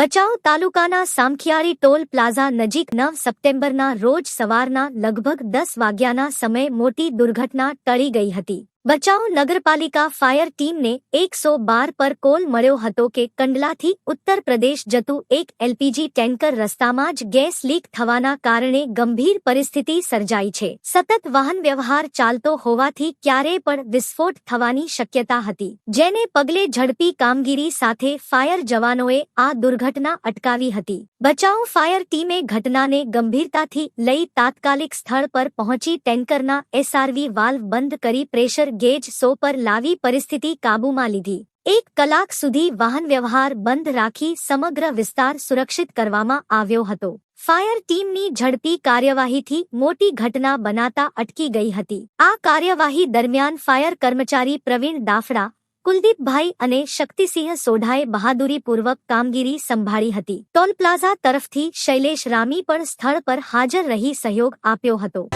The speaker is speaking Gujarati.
ભચાઉ તાલુકાના સામખિયારી ટોલ પ્લાઝા નજીક નવ સપ્ટેમ્બરના રોજ સવારના લગભગ દસ વાગ્યાના સમયે મોટી દુર્ઘટના ટળી ગઈ હતી. ભચાઉ નગરપાલિકા ફાયર ટીમને એકસો બાર પર કોલ મળ્યો હતો કે કંડલાથી ઉત્તર પ્રદેશ જતું એક એલપીજી ટેન્કર રસ્તામાં જ ગેસ લીક થવાના કારણે ગંભીર પરિસ્થિતિ સર્જાઈ છે. સતત વાહન વ્યવહાર ચાલતો હોવાથી ક્યારેય પણ વિસ્ફોટ થવાની શક્યતા હતી. જેને પગલે ઝડપી કામગીરી સાથે ફાયર જવાનોએ આ દુર્ઘટના અટકાવી હતી. બચાવ ફાયર ટીમે ઘટનાને ગંભીરતાથી લઈ તાત્કાલિક સ્થળ પર પહોંચી ટેન્કરના એસઆરવી વાલ્વ બંધ કરી પ્રેશર ગેજ સો પર લાવી પરિસ્થિતિ કાબૂમાં લીધી. એક કલાક સુધી વાહન વ્યવહાર બંધ રાખી સમગ્ર વિસ્તાર સુરક્ષિત કરવામાં આવ્યો હતો. ફાયર ટીમની ઝડપી કાર્યવાહીથી મોટી ઘટના બનાતા અટકી ગઈ હતી. આ કાર્યવાહી દરમિયાન ફાયર કર્મચારી પ્રવીણ દાફડા, કુલદીપભાઈ અને શક્તિસિંહ સોઢાએ બહાદુરીપૂર્વક કામગીરી સંભાળી હતી. ટોલ પ્લાઝા તરફથી શૈલેષ રામી પણ સ્થળ પર હાજર રહી સહયોગ આપ્યો હતો.